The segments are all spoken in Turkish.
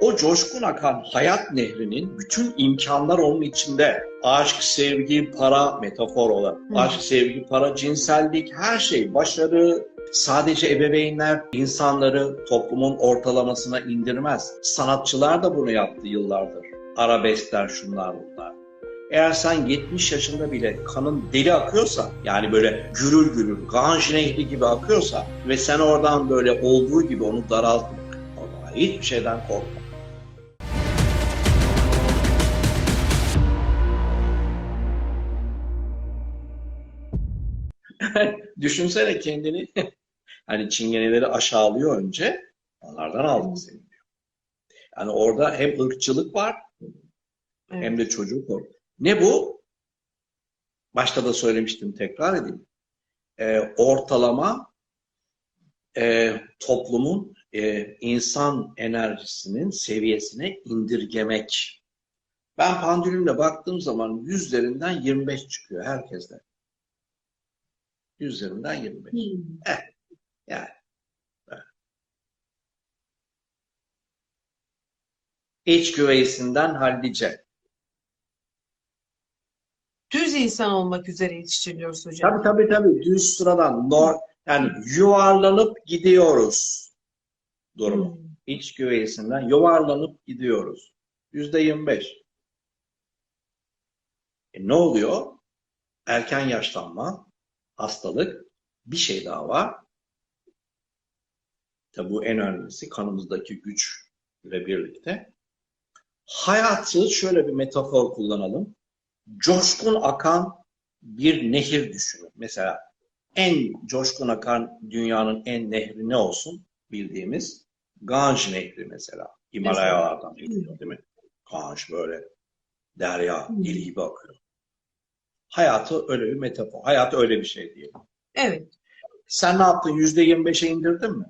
O coşkun akan hayat nehrinin bütün imkanlar onun içinde. Aşk, sevgi, para metafor olarak. Hı. Aşk, sevgi, para, cinsellik, her şey, başarı. Sadece ebeveynler insanları toplumun ortalamasına indirmez. Sanatçılar da bunu yaptı yıllardır. Arabeskler, şunlar bunlar. Eğer sen 70 yaşında bile kanın deli akıyorsa, yani böyle gürül gürül, Ganj Nehri gibi akıyorsa ve sen oradan böyle olduğu gibi onu daraltıp hiçbir şeyden korkma. Düşünsene kendini hani çingeneleri aşağılıyor önce onlardan aldık seni diyor. Yani orada hem ırkçılık var Evet. hem de çocuk var. Ne bu? Başta da söylemiştim tekrar edeyim. Ee, ortalama e, toplumun e, insan enerjisinin seviyesine indirgemek. Ben pandülümle baktığım zaman yüzlerinden 25 çıkıyor herkeste. Yüzlerinden 25. Hmm. Yani. evet. İç güveysinden hallice. Düz insan olmak üzere yetiştiriliyoruz hocam. Tabii tabii tabii. Düz sıradan. Nor yani yuvarlanıp gidiyoruz durumu. Hmm. İç güveysinden yuvarlanıp gidiyoruz. Yüzde 25. E ne oluyor? Erken yaşlanma, hastalık, bir şey daha var. Tabii bu en önemlisi kanımızdaki güçle birlikte. Hayatı şöyle bir metafor kullanalım. Coşkun akan bir nehir düşünün. Mesela en coşkun akan dünyanın en nehri ne olsun bildiğimiz Ganj Nehri mesela. Himalayalardan geliyor değil mi? Ganj böyle derya, deli gibi akıyor. Hayatı öyle bir metafor. Hayat öyle bir şey değil. Evet. Sen ne yaptın? Yüzde 25'e indirdin mi?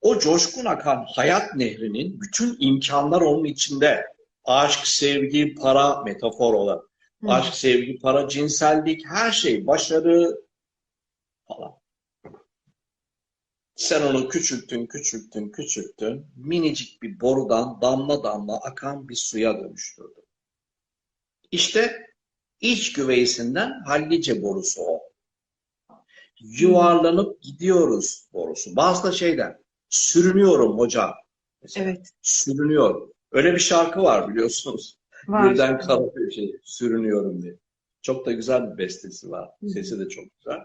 O coşkun akan hayat nehrinin bütün imkanlar onun içinde. Aşk, sevgi, para metafor olarak. Hmm. Aşk, sevgi, para, cinsellik, her şey, başarı falan. Sen onu küçülttün, küçülttün, küçülttün. Minicik bir borudan damla damla akan bir suya dönüştürdün. İşte iç güveysinden hallice borusu o. Yuvarlanıp gidiyoruz borusu. Bazı da şeyler, sürünüyorum hocam. Mesela, Evet. Sürünüyorum. Öyle bir şarkı var biliyorsunuz. Var. Birden bir şey, sürünüyorum diye. Çok da güzel bir bestesi var. Hı. Sesi de çok güzel.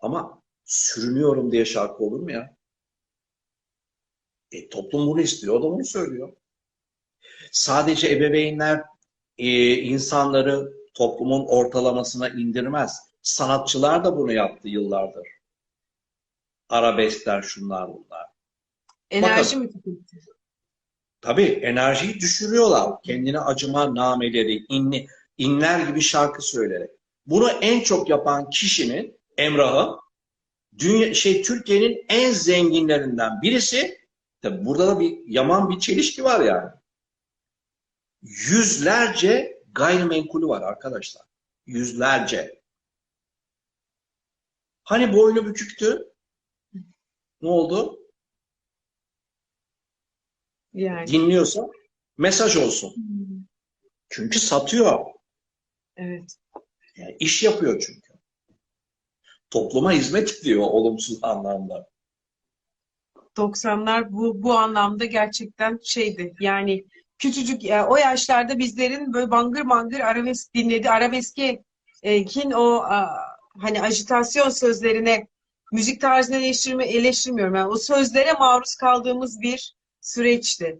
Ama sürünüyorum diye şarkı olur mu ya? E, toplum bunu istiyor, o da bunu söylüyor. Sadece ebeveynler e, insanları toplumun ortalamasına indirmez. Sanatçılar da bunu yaptı yıllardır. Arabeskler, şunlar bunlar. Enerji mi tüketti? Tabii enerjiyi düşürüyorlar. Kendine acıma nameleri, inni, inler gibi şarkı söyleyerek. Bunu en çok yapan kişinin Emrah'ı dünya şey Türkiye'nin en zenginlerinden birisi. Tabii burada da bir yaman bir çelişki var yani. Yüzlerce gayrimenkulü var arkadaşlar. Yüzlerce. Hani boynu büküktü? Ne oldu? Yani. Dinliyorsa mesaj olsun. Hmm. Çünkü satıyor. Evet. Yani iş yapıyor çünkü. Topluma hizmet ediyor olumsuz anlamda. 90'lar bu bu anlamda gerçekten şeydi. Yani küçücük ya, o yaşlarda bizlerin böyle bangır bangır arabesk dinledi. Arabeske e, kin o a, hani ajitasyon sözlerine müzik tarzını eleştirme, eleştirmiyorum. Yani o sözlere maruz kaldığımız bir süreçti.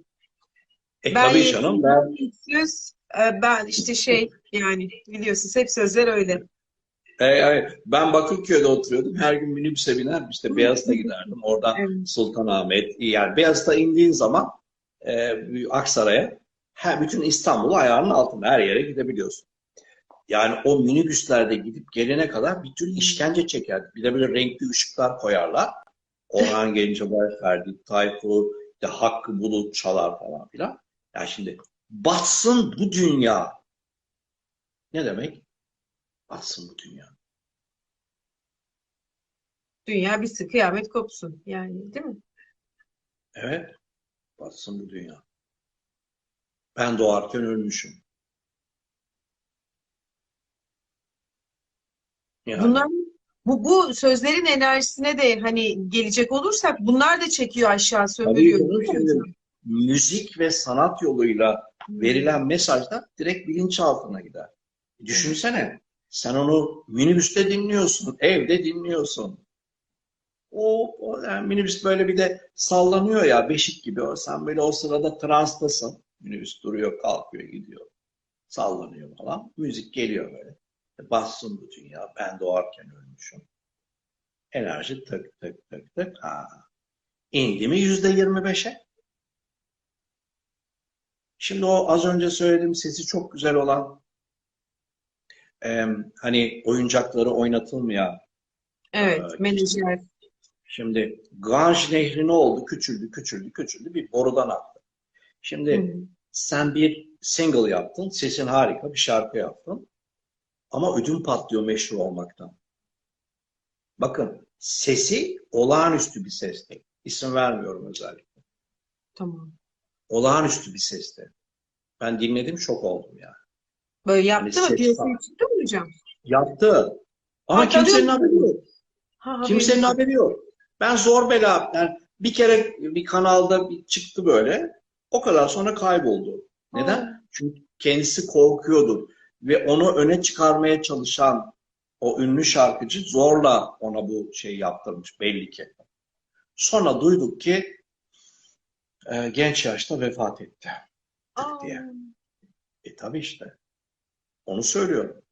E Ben tabii canım ben Yüz, e, ben işte şey yani biliyorsunuz hep sözler öyle. e, e, ben Bakırköy'de oturuyordum. Her gün minibüse biner işte Beyazıt'a giderdim. Oradan Evet. Sultanahmet yani Beyazıt'a indiğin zaman e, Aksaray'a her bütün İstanbul'u ayağının altında her yere gidebiliyorsun. Yani o minibüslerde gidip gelene kadar bir tür işkence çekerdik. Bir de böyle renkli ışıklar koyarlar. Orhan Gencebay, Ferdi Tayfur, işte Hakkı Bulut çalar falan filan. Yani şimdi batsın bu dünya. Ne demek? Batsın bu dünya. Dünya bir kıyamet kopsun yani değil mi? Evet. Batsın bu dünya. Ben doğarken ölmüşüm. Yani Bunlar bu, bu sözlerin enerjisine de hani gelecek olursak bunlar da çekiyor aşağı sömürüyor. müzik ve sanat yoluyla verilen mesajlar direkt bilinçaltına gider. Düşünsene, sen onu minibüste dinliyorsun, evde dinliyorsun. O, o yani minibüs böyle bir de sallanıyor ya beşik gibi. Sen böyle o sırada transtasın. Minibüs duruyor, kalkıyor, gidiyor. Sallanıyor falan. Müzik geliyor böyle. E, Bassın bütün ya. Ben doğarken ölmüşüm. Enerji tık tık tık tık. Ha. İndi mi yüzde yirmi beşe? Şimdi o az önce söylediğim sesi çok güzel olan em, hani oyuncakları oynatılmayan Evet, Ee, menajer. Şimdi Ganj Nehri ne oldu? Küçüldü, küçüldü, küçüldü. Bir borudan aktı. Şimdi Hı hı. sen bir single yaptın. Sesin harika bir şarkı yaptın. Ama ödüm patlıyor meşhur olmaktan. Bakın sesi olağanüstü bir sesti. İsim vermiyorum özellikle. Tamam. Olağanüstü bir sesti. Ben dinledim şok oldum ya. Böyle yaptı mı? ses Piyasaya çıktı mı hocam? Yaptı. Ama Ha, kimsenin haberi yok. Ha, Kimsenin haberim yok. haberi yok. Ben zor bela yani bir kere bir kanalda bir çıktı böyle. O kadar sonra kayboldu. Neden? Ha. Çünkü kendisi korkuyordu ve onu öne çıkarmaya çalışan o ünlü şarkıcı zorla ona bu şeyi yaptırmış belli ki. Sonra duyduk ki e, genç yaşta vefat etti. Aa, diye. E tabii işte. Onu söylüyorum.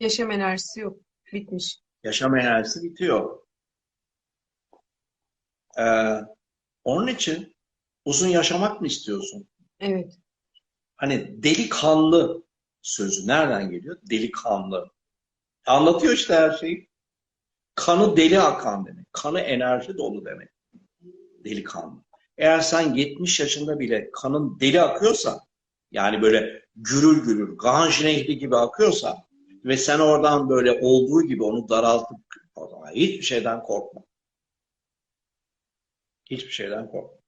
yaşam enerjisi yok. Bitmiş. Yaşam enerjisi bitiyor. Ee, onun için uzun yaşamak mı istiyorsun? Evet. Hani delikanlı sözü nereden geliyor? Delikanlı. Anlatıyor işte her şeyi. Kanı deli akan demek. Kanı enerji dolu demek. Delikanlı. Eğer sen 70 yaşında bile kanın deli akıyorsa, yani böyle gürül gürül, Ganj Nehri gibi akıyorsa ve sen oradan böyle olduğu gibi onu daraltıp o zaman hiçbir şeyden korkma. Hiçbir şeyden korkma.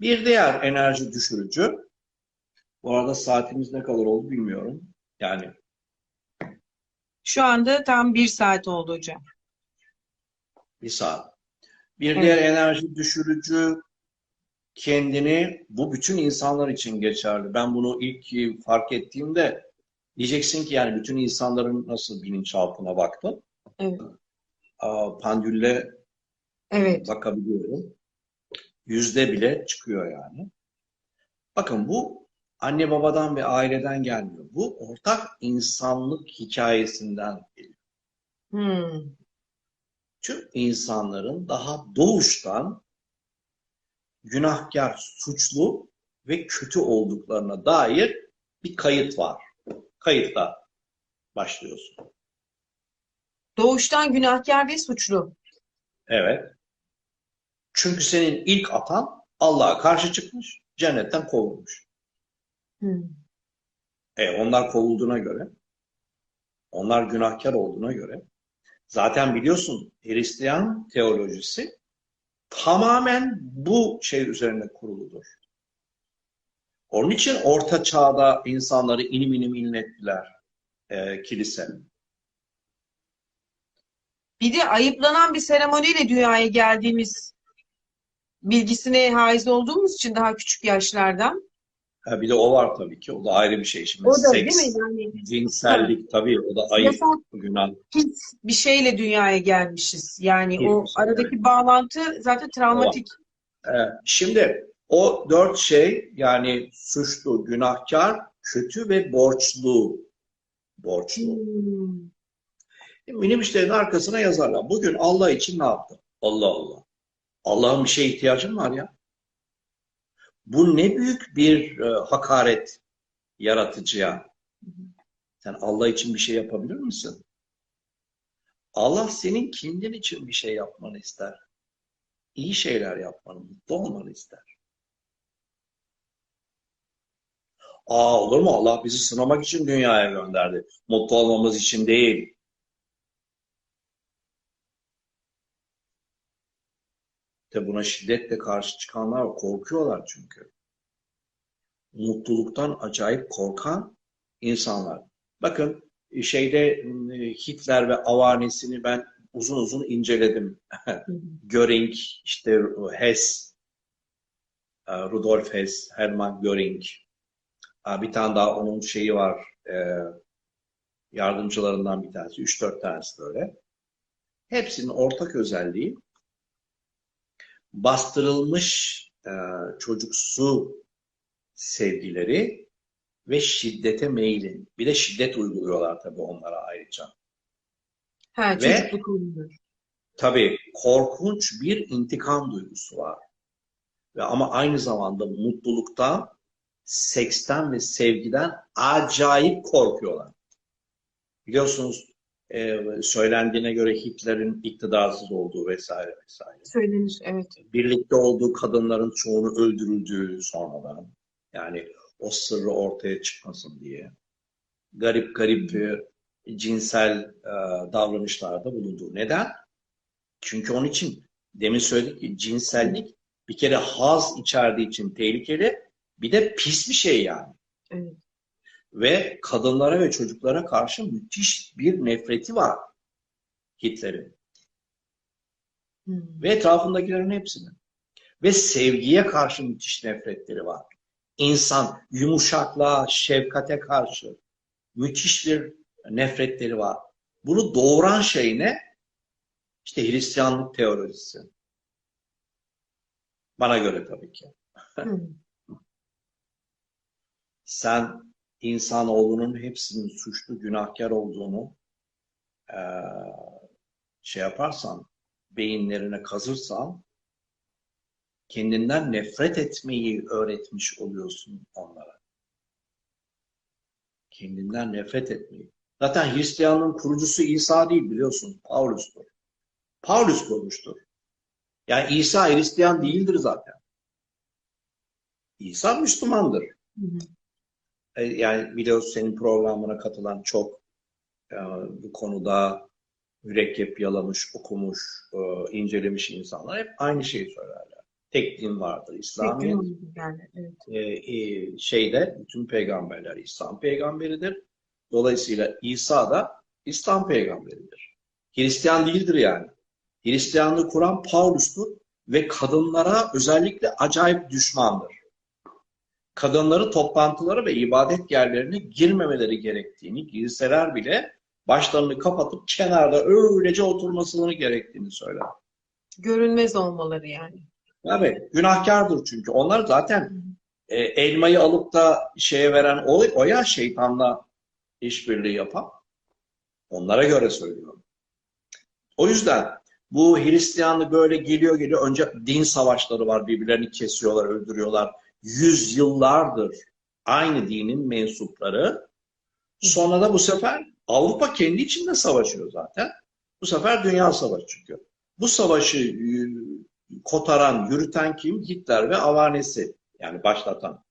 Bir diğer enerji düşürücü, bu arada saatimiz ne kadar oldu bilmiyorum. Yani Şu anda tam bir saat oldu hocam. bir saat. Bir Evet. diğer enerji düşürücü kendini, bu bütün insanlar için geçerli. Ben bunu ilk fark ettiğimde diyeceksin ki yani bütün insanların nasıl bilinçaltına baktım. Evet. Pandülle Evet. bakabiliyorum. Yüzde bile çıkıyor yani. Bakın bu anne babadan ve aileden gelmiyor. Bu ortak insanlık hikayesinden geliyor. Hmm. Tüm insanların daha doğuştan günahkar, suçlu ve kötü olduklarına dair bir kayıt var. Kayıtla başlıyorsun. Doğuştan günahkar ve suçlu. Evet. Çünkü senin ilk atan Allah'a karşı çıkmış, cennetten kovulmuş. Hmm. E onlar kovulduğuna göre, onlar günahkar olduğuna göre, zaten biliyorsun Hristiyan teolojisi tamamen bu şey üzerine kuruludur. Onun için Orta Çağ'da insanları inim inim inlettiler e, kilise. Bir de ayıplanan bir seremoniyle dünyaya geldiğimiz bilgisine haiz olduğumuz için daha küçük yaşlardan. Ha, bir de o var tabii ki. O da ayrı bir şey. Şimdi O da seks, değil mi yani cinsellik tabii o da ayıp, yasak günah. pis bir şeyle dünyaya gelmişiz. Yani Pis o şey, aradaki bağlantı zaten travmatik. Ee, şimdi o dört şey yani suçlu, günahkar, kötü ve borçlu. Borçlu. Hmm. Minibüslerin arkasına yazarlar. Bugün Allah için ne yaptın? Allah Allah. Allah'ın bir şeye ihtiyacın var ya. Bu ne büyük bir e, hakaret yaratıcıya. Sen Allah için bir şey yapabilir misin? Allah senin kendin için bir şey yapmanı ister. İyi şeyler yapmanı, mutlu olmanı ister. Aa olur mu? Allah bizi sınamak için dünyaya gönderdi. Mutlu olmamız için değil. De buna şiddetle karşı çıkanlar var. Korkuyorlar çünkü. mutluluktan acayip korkan insanlar. Bakın şeyde e, Hitler ve avanesini ben uzun uzun inceledim. Göring, işte Hess, e, Rudolf Hess, Hermann Göring. Ha, Bir tane daha onun şeyi var. e, Yardımcılarından bir tanesi. Üç dört tanesi böyle. Hepsinin ortak özelliği bastırılmış e, çocuksu sevgileri ve şiddete meylin. Bir de şiddet uyguluyorlar tabii onlara ayrıca. Ha, Ve- çocukluk. Tabii korkunç bir intikam duygusu var. Ve ama aynı zamanda mutluluktan, seksten ve sevgiden acayip korkuyorlar. Biliyorsunuz e, söylendiğine göre Hitler'in iktidarsız olduğu vesaire vesaire. Söylenir, evet. Birlikte olduğu kadınların çoğunu öldürüldüğü sonradan. Yani o sırrı ortaya çıkmasın diye. Garip garip cinsel e, davranışlarda bulunduğu. Neden? Çünkü onun için demin söyledik ki cinsellik bir kere haz içerdiği için tehlikeli bir de pis bir şey yani. Evet. Ve kadınlara ve çocuklara karşı müthiş bir nefreti var Hitler'in Hı. ve etrafındakilerin hepsinin. Ve sevgiye karşı müthiş nefretleri var. İnsan yumuşaklığa, şefkate karşı müthiş bir nefretleri var. Bunu doğuran şey ne? İşte Hristiyanlık teolojisi. Bana göre tabii ki. Hı. Sen insanoğlunun hepsinin suçlu, günahkar olduğunu eee, şey yaparsan, beyinlerine kazırsan, kendinden nefret etmeyi öğretmiş oluyorsun onlara. Kendinden nefret etmeyi. Zaten Hristiyanlığın kurucusu İsa değil biliyorsun, Paulus'tur. Paulus kurmuştur. Yani İsa Hristiyan değildir zaten. İsa Müslümandır. Hı hı. E, Yani biliyorsun senin programına katılan çok e, bu konuda mürekkep yalamış, okumuş, e, incelemiş insanlar hep aynı şeyi söylerler. Tek din vardır. İslamiyet yani, evet. e, e, şeyde bütün peygamberler İslam peygamberidir. Dolayısıyla İsa da İslam peygamberidir. Hristiyan değildir yani. Hristiyanlığı kuran Paulus'tur ve kadınlara özellikle acayip düşmandır. Kadınları toplantılara ve ibadet yerlerine girmemeleri gerektiğini, girseler bile başlarını kapatıp kenarda öylece oturmasını gerektiğini söyler. Görünmez olmaları yani. Evet, günahkardır çünkü. Onlar zaten e, elmayı alıp da şeye veren o, o ya şeytanla işbirliği yapan. Onlara göre söylüyorum. O yüzden bu Hristiyanlık böyle geliyor geliyor. Önce din savaşları var. Birbirlerini kesiyorlar, öldürüyorlar. Yüzyıllardır aynı dinin mensupları. Sonra da bu sefer Avrupa kendi içinde savaşıyor zaten. Bu sefer dünya savaşı çıkıyor. Bu savaşı e, kotaran, yürüten kim? Hitler ve avanesi. Yani başlatan.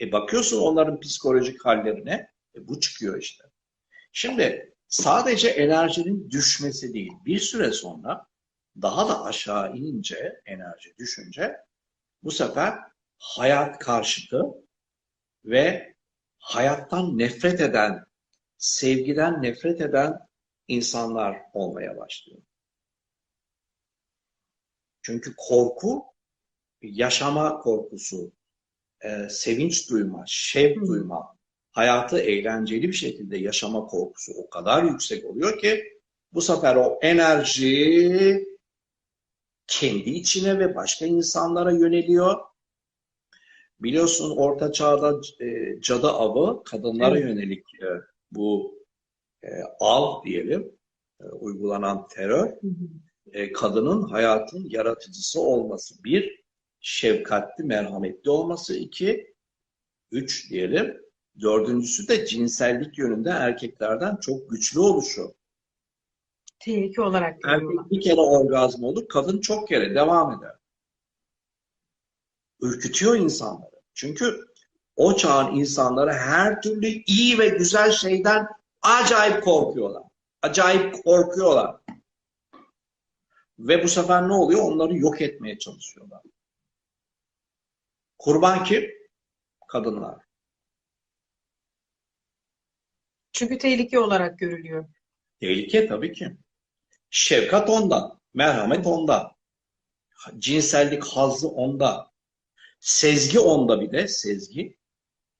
E bakıyorsun onların psikolojik hallerine. E bu çıkıyor işte. Şimdi sadece enerjinin düşmesi değil. Bir süre sonra daha da aşağı inince enerji düşünce bu sefer hayat karşıtı ve hayattan nefret eden, sevgiden nefret eden insanlar olmaya başlıyor. Çünkü korku, yaşama korkusu, e, sevinç duyma, şevk duyma, hayatı eğlenceli bir şekilde yaşama korkusu o kadar yüksek oluyor ki bu sefer o enerji kendi içine ve başka insanlara yöneliyor. Biliyorsun Orta Çağ'da e, cadı avı kadınlara Evet. yönelik e, bu e, av diyelim, e, uygulanan terör e, kadının hayatın yaratıcısı olması. Bir, şefkatli, merhametli olması. iki, üç diyelim. Dördüncüsü de cinsellik yönünde erkeklerden çok güçlü oluşu. Tehlike olarak. Erkek bir kere orgazm olur, kadın çok kere devam eder ürkütüyor insanları. Çünkü o çağın insanları her türlü iyi ve güzel şeyden acayip korkuyorlar. Acayip korkuyorlar. Ve bu sefer ne oluyor? Onları yok etmeye çalışıyorlar. Kurban kim? Kadınlar. Çünkü tehlike olarak görülüyor. Tehlike tabii ki. Şefkat onda, merhamet onda, cinsellik hazzı onda, Sezgi onda bir de, sezgi.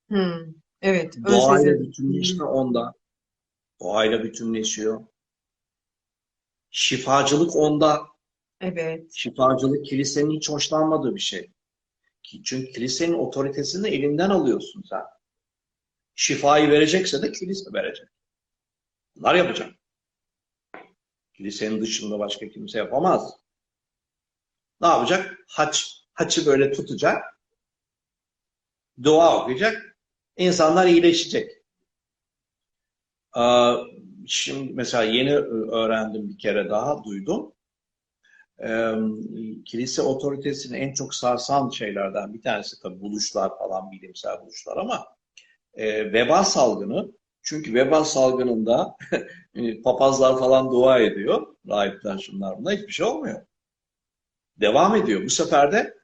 Hmm. Evet, Doğayla bütünleşme onda. Doğayla bütünleşiyor. Şifacılık onda. Evet. Şifacılık kilisenin hiç hoşlanmadığı bir şey. Çünkü kilisenin otoritesini elinden alıyorsun sen. Şifayı verecekse de kilise verecek. Bunlar yapacak. Kilisenin dışında başka kimse yapamaz. Ne yapacak? Haç, haçı böyle tutacak. Dua okuyacak. İnsanlar iyileşecek. Ee, Şimdi mesela yeni öğrendim bir kere daha duydum. Ee, kilise otoritesini en çok sarsan şeylerden bir tanesi tabii buluşlar falan bilimsel buluşlar ama e, veba salgını çünkü veba salgınında e, papazlar falan dua ediyor. Rahipler şunlar bunlar hiçbir şey olmuyor. Devam ediyor. Bu sefer de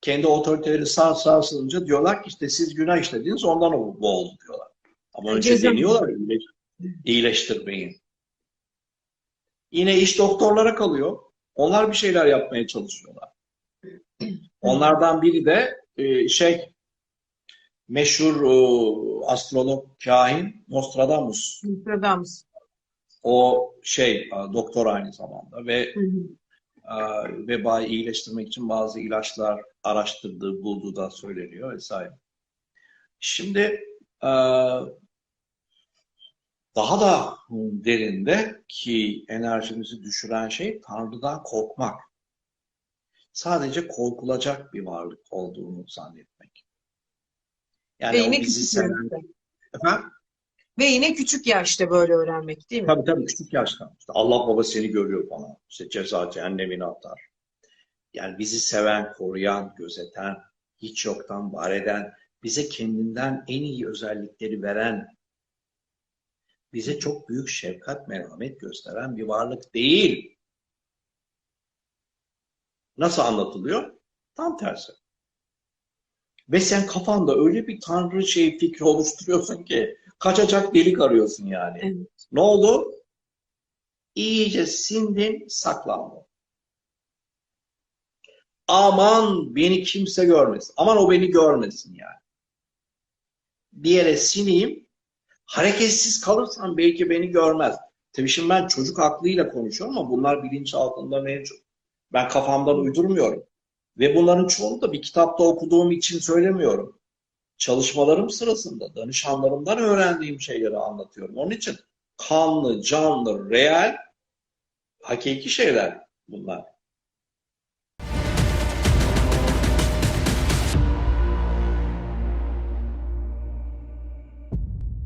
kendi otoriteleri sar sarsılınca diyorlar ki işte siz günah işlediniz ondan o bu oldu diyorlar. Ama önce Ceza- deniyorlar iyileş, iyileştirmeyin. Yine iş doktorlara kalıyor. Onlar bir şeyler yapmaya çalışıyorlar. Onlardan biri de e, şey meşhur e, astrolog kahin Nostradamus. Nostradamus. O şey doktor aynı zamanda ve Hı hı. vebayı iyileştirmek için bazı ilaçlar araştırdığı, bulduğu da söyleniyor vesaire. Şimdi e, daha da derinde ki enerjimizi düşüren şey Tanrı'dan korkmak. Sadece korkulacak bir varlık olduğunu zannetmek. Yani Ve o yine bizi küçük seven... yaşta. Efendim? Ve yine küçük yaşta böyle öğrenmek değil mi? Tabii tabii küçük yaştan. İşte Allah baba seni görüyor falan. İşte ceza cehennemine atar. Yani bizi seven, koruyan, gözeten, hiç yoktan var eden, bize kendinden en iyi özellikleri veren, bize çok büyük şefkat, merhamet gösteren bir varlık değil. Nasıl anlatılıyor? Tam tersi. Ve sen kafanda öyle bir tanrı şey fikri oluşturuyorsun ki kaçacak delik arıyorsun yani. Evet. Ne oldu? İyice sindin, saklandın. Aman beni kimse görmesin. Aman o beni görmesin yani. Bir yere sineyim, hareketsiz kalırsam belki beni görmez. Tabii şimdi ben çocuk aklıyla konuşuyorum ama bunlar bilinç altında mevcut. Ben kafamdan uydurmuyorum. Ve bunların çoğunu da bir kitapta okuduğum için söylemiyorum. Çalışmalarım sırasında danışanlarımdan öğrendiğim şeyleri anlatıyorum. Onun için kanlı, canlı, real, hakiki şeyler bunlar.